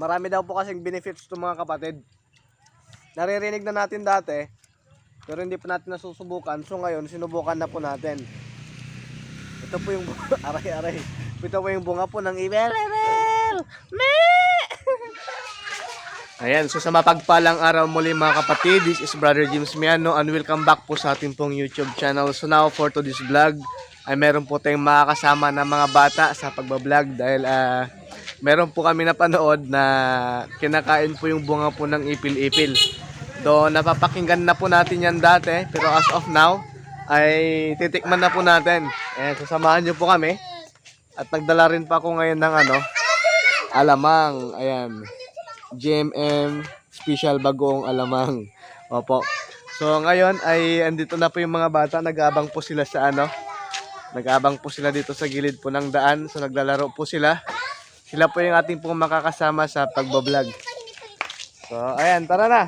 Marami daw po kasing benefits to mga kapatid. Naririnig na natin dati, pero hindi pa natin nasusubukan. So ngayon, sinubukan na po natin. Ito po yung aray-aray. Ito po yung bunga po ng ibel. Me! Ayan, so sa mapagpalang araw muli mga kapatid, this is Brother James Miano and welcome back po sa ating pong YouTube channel. So now for today's vlog, ay meron po tayong makakasama na mga bata sa pagbablog dahil ah, meron po kami napanood na kinakain po yung bunga po ng ipil-ipil. Do napapakinggan na po natin yan dati, pero as of now, ay titikman na po natin. Ayan, sasamahan nyo po kami. At nagdala rin pa ako ngayon ng ano, alamang. Ayan. GMM Special Bagoong Alamang. Opo. So ngayon ay andito na po yung mga bata, nag-aabang po sila sa ano. Nag-aabang po sila dito sa gilid po ng daan. So naglalaro po sila. Sila po yung ating pong makakasama sa pagbablog. So ayan, tara na.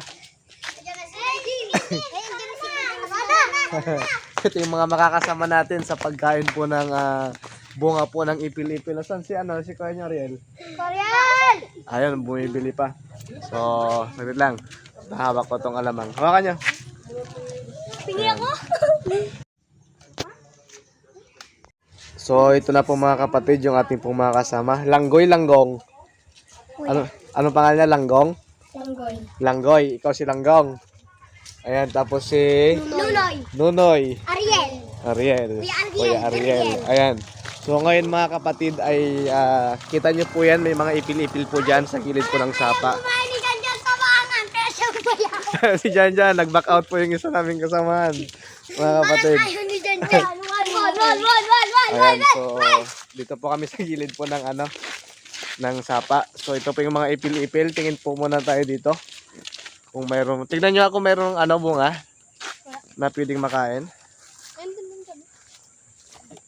Ito yung mga makakasama natin sa pagkain po ng ah, bunga po ng ipil-ipil. Saan si ano, si Kuya Ariel? Korean! Ayun, bumibili pa. So, saglit lang. Nahawak ko tong alamang. Hawakan nyo. Pingi ako? So, ito na po mga kapatid, yung ating pong mga kasama. Langgoy, langgong. Ano, ano pangalan niya? Langgong? Langgoy. Langgoy. Ikaw si Langgong. Ayan, tapos si Nunoy. Nunoy. Ariel. Ariel. Kuya Ariel. Kuya Ariel. Ayan. So ngayon mga kapatid ay ah, kita nyo po yan, may mga ipil-ipil po dyan sa gilid po ng sapa. Si Jan Jan, nag-back out po yung isa naming kasamahan. Mga kapatid. Wal, wal, wal, wal. Ayan, so dito po kami sa gilid po ng ano, ng sapa. So ito po yung mga ipil-ipil. Tingin po muna tayo dito. Kung mayroon, tignan nyo ako mayroong ano bunga na pwedeng makain.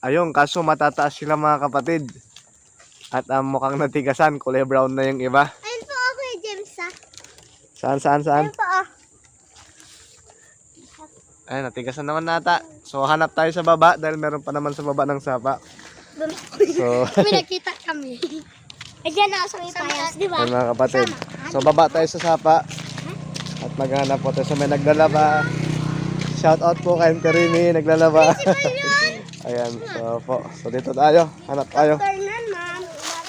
Ayun, kaso matataas sila mga kapatid. At um, mukhang natigasan, kulay brown na yung iba. Ayun po ako eh, James ah. Saan, saan, saan? Ayun po ah. Ay, natigasan naman nata. So, hanap tayo sa baba dahil meron pa naman sa baba ng sapa. So, May nakita kami. Ayan na sa may payas, di ba? Ayun mga kapatid. So baba tayo sa sapa. At maghanap po tayo. So may naglalaba. Shout out po kay Karini, naglalaba. Ayan, so po. So dito tayo. Hanap tayo. Turnan, ma'am.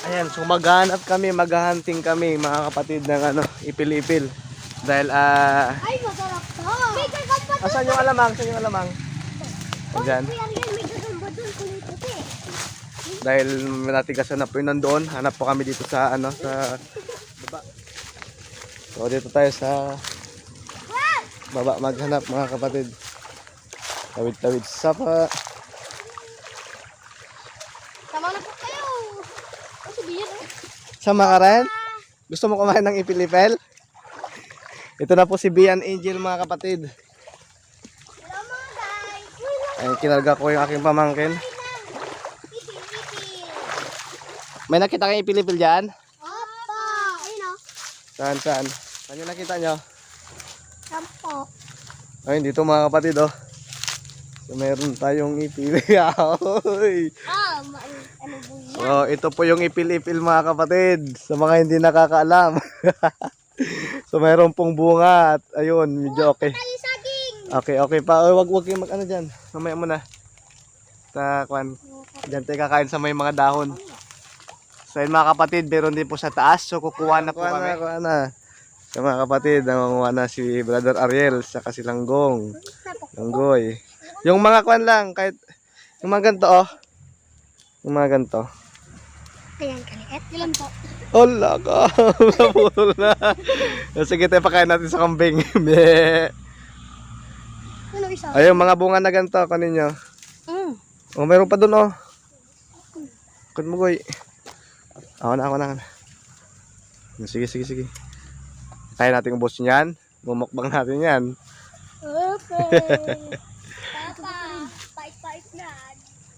Ayan, so maghanap kami, maghahunting kami mga kapatid ng ano, ipil-ipil. Dahil ah, Ay, masarap to. May gagamba asan yung alamang? Saan yung alamang? Ayan. Kulay puti. Dahil natigasan na po yun nandoon, hanap po kami dito sa ano, sa baba. So dito tayo sa baba maghanap mga kapatid. Tawid-tawid sa sapa. Tama na po kayo. Sabihin eh? Sama ka rin? Gusto mo kumain ng ipilipel? Ito na po si Bian Angel mga kapatid. Ay, kinarga ko yung aking pamangkin. May nakita kayong ipilipil dyan? Opo. Ayun o. Saan, saan? Saan yung nakita nyo? Sampo. Ayun, dito mga kapatid oh. So, meron tayong ipil. Ahoy! Ah, ano po yan? So, ito po yung ipil-ipil mga kapatid. Sa mga hindi nakakaalam. so, meron pong bunga at ayun, medyo okay. Okay, okay pa. Oy, wag wag kayong mag ano diyan. Mamaya muna. Sa kwan. Diyan tayo kakain sa may mga dahon. So, yun mga kapatid, meron din po sa taas. So, kukuha na po kami. Kuha na, Sa mga kapatid, nangunguha na si Brother Ariel, sa si Langgong. Langgoy. Yung mga kwan lang, kahit, yung mga ganito, oh. Yung mga ganito. Ayan, kaliit. Ilan po? Hala ka, naputol na. Sige, tayo pakain natin sa kambing. Isa? Ayun, mga bunga na ganito, kanin nyo. Mm. Oh, meron pa dun, oh. Kut mo, goy. Ako na, ako na. Sige, sige, sige. Kaya natin ubos niyan. Mumukbang natin yan. Okay. Papa, pait-pait na.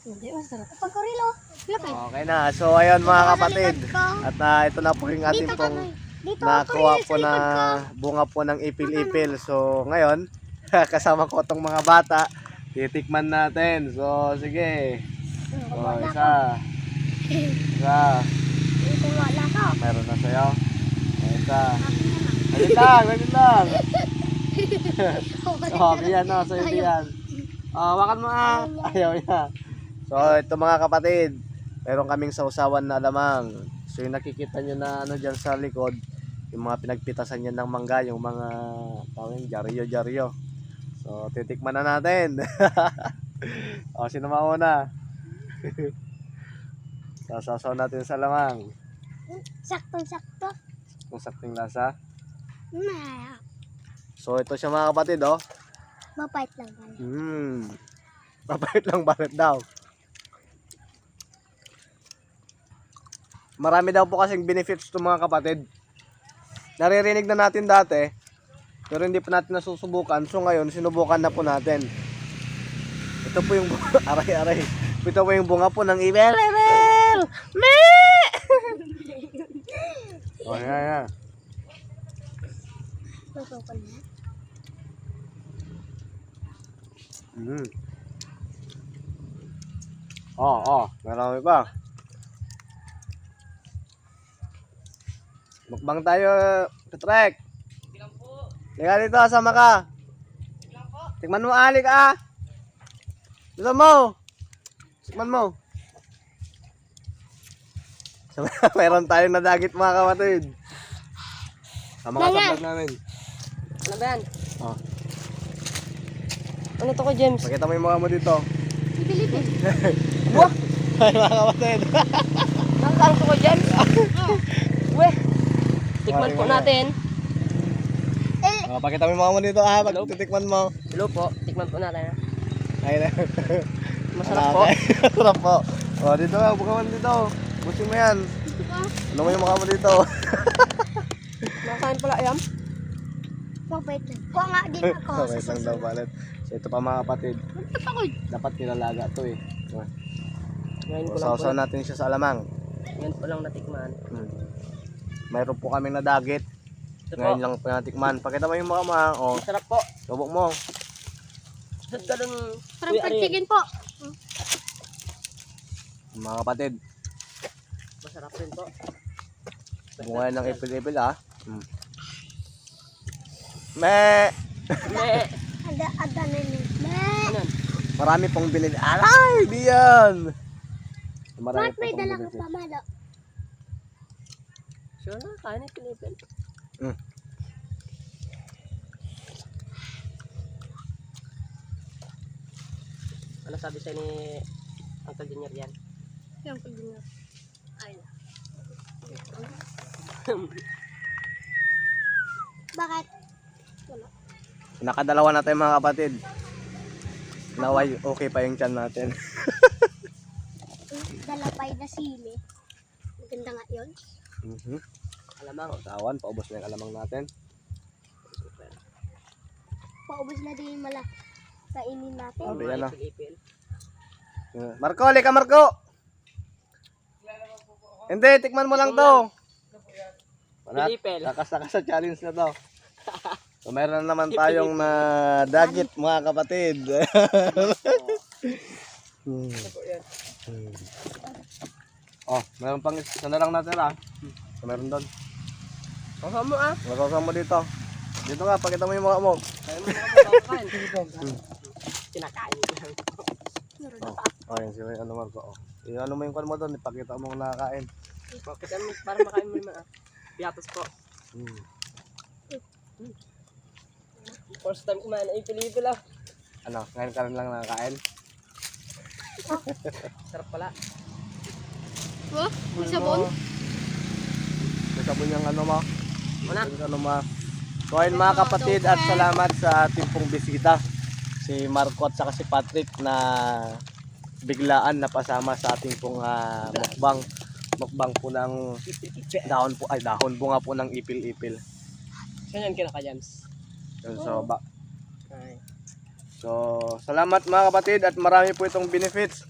Hindi, masarap. Pagkorilo. Laki. Okay na. So, ayun mga kapatid. At ah, ito na po yung ating pong. Dito nakuha po na bunga po ng ipil-ipil. So, ngayon, kasama ko tong mga bata. Titikman natin. So, sige. So, isa. Isa. Meron na sa'yo. Basta. Ganyan lang, ganyan lang. Oh, ganyan na, sa'yo yan. Ah, wakan mo ah. Ayaw niya. So, ito mga kapatid, meron kaming sausawan na lamang. So, yung nakikita nyo na ano dyan sa likod, yung mga pinagpitasan niya ng mangga, yung mga tawag yun, jaryo-jaryo. So, titikman na natin. o, sino mauna? Sasasaw natin sa lamang. Saktong-sakto. Kung sakting lasa. Na. So, ito siya mga kapatid, oh. Mapait lang pala. Hmm. Mabait lang bakit daw? Marami daw po kasing benefits to mga kapatid. Naririnig na natin dati, pero hindi pa natin nasusubukan. So ngayon, sinubukan na po natin. Ito po yung aray-aray. Ito po yung bunga po ng ibel. Ibel! Me! oh, yan, yan. Tutukan na. Mm. Oh, oh, marami pa. Mukbang tayo, Tutrek. Liga dito, sama ka. Tikman mo, alik ah. Gusto mo? Tikman mo. Meron tayong nadagit mga kapatid. Sama ka sa vlog namin. Ano ba yan? Oh, Ano to ko, James? pakita mo yung mukha mo dito. Pilipin. Wah! Ay, mga kapatid. Nasaan to ko, James? Weh! Tikman po natin. Oh, pakita mo yung mukha mo dito ah, pag titikman mo. Hello po, tikman po natin. Ay, na. Masarap po. Masarap po. Oh, dito ka, buka mo dito. Busin mo yan. Ano mo yung mukha mo dito? Nakain pala ayam. Mapait lang. Kuha nga din ako. Oh, wait lang daw palit. So, ito pa mga kapatid. Magtapakod. Dapat nilalaga to eh. Ngayon ko lang po. Natin siya sa alamang. Ngayon po lang natikman. Hmm. Mayroon po kaming nadagit. Ito po. Ngayon lang po natikman. Pakita mo yung mukha mo ha. Oh, Masarap po. subok mo. Sa ganun. Parang Uy, fried Ariel. chicken po. Mga kapatid. Masarap rin po. Bunga ng ipil-ipil ah. Hmm. Me! Me! Ada, ada na yun. Me. Ano? yan? Marami pong binili. Alay! Di yan! Marami Bakit may pong dala ka pa, Malo? Sure na, kain ng pilipin. Mm. Ano sabi sa ni Uncle Junior yan? Yung pagdinga. Ay. Bakit? Nakadalawa na tayo mga kapatid. Naway, okay pa yung chan natin. Dalapay na sili. Maganda nga yun. Mhm. Alamang. Tawan, paubos na yung alamang natin. Paubos na din yung mala. Kainin natin. Mga yan ah. ipil-ipil. Marco, lika Marco! Hindi, tikman mo lang to. Wala, kakasaka sa challenge na to. So, meron na naman tayong na dagit mga kapatid. Hmm. Hmm. Oh, meron pang isa na lang natira. So, meron doon. Kasama mo ah. Masasama mo dito. Dito nga, pakita mo yung mukha mo. Kaya mo naman kain. Kinakain ko lang. Oh, yan sila yung ano Marco. Oh. Yung ano mo yung kwan mo doon, ipakita mo kung nakakain. Bakit ano, para makain mo naman ah. Piatos po. Hmm. First time kumain ng ipil-ipil ah. Ano, ngayon ka lang nakakain? Sarap pala. Oh, may sabon? May sabon yung ano mo. Ano mo. So ayun mga kapatid at salamat sa ating pong bisita. Si Marco at saka si Patrick na biglaan na pasama sa ating pong ah, mukbang. Mukbang po ng dahon po, ay dahon bunga po ng ipil-ipil. Saan yan kinaka-jams? Yun sa baba. Ay. So, salamat mga kapatid at marami po itong benefits.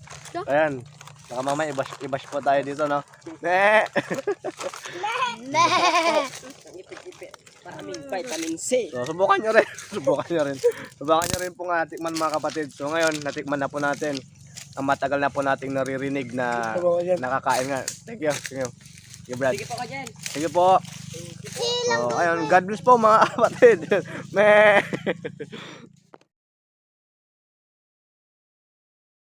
Ayan. Baka mamaya ibash, ibash po tayo dito, no? Ne! Ipil-ipil. Maraming vitamin C. So, subukan nyo rin. subukan nyo rin. Subukan nyo rin po nga tikman mga kapatid. So, ngayon, natikman na po natin. Ang matagal na po nating naririnig na nakakain nga. Thank you. Thank you. Sige, Brad. Sige po ka dyan. Sige po. Thank you po. Silang So, ayun, God bless po mga kapatid. Meh.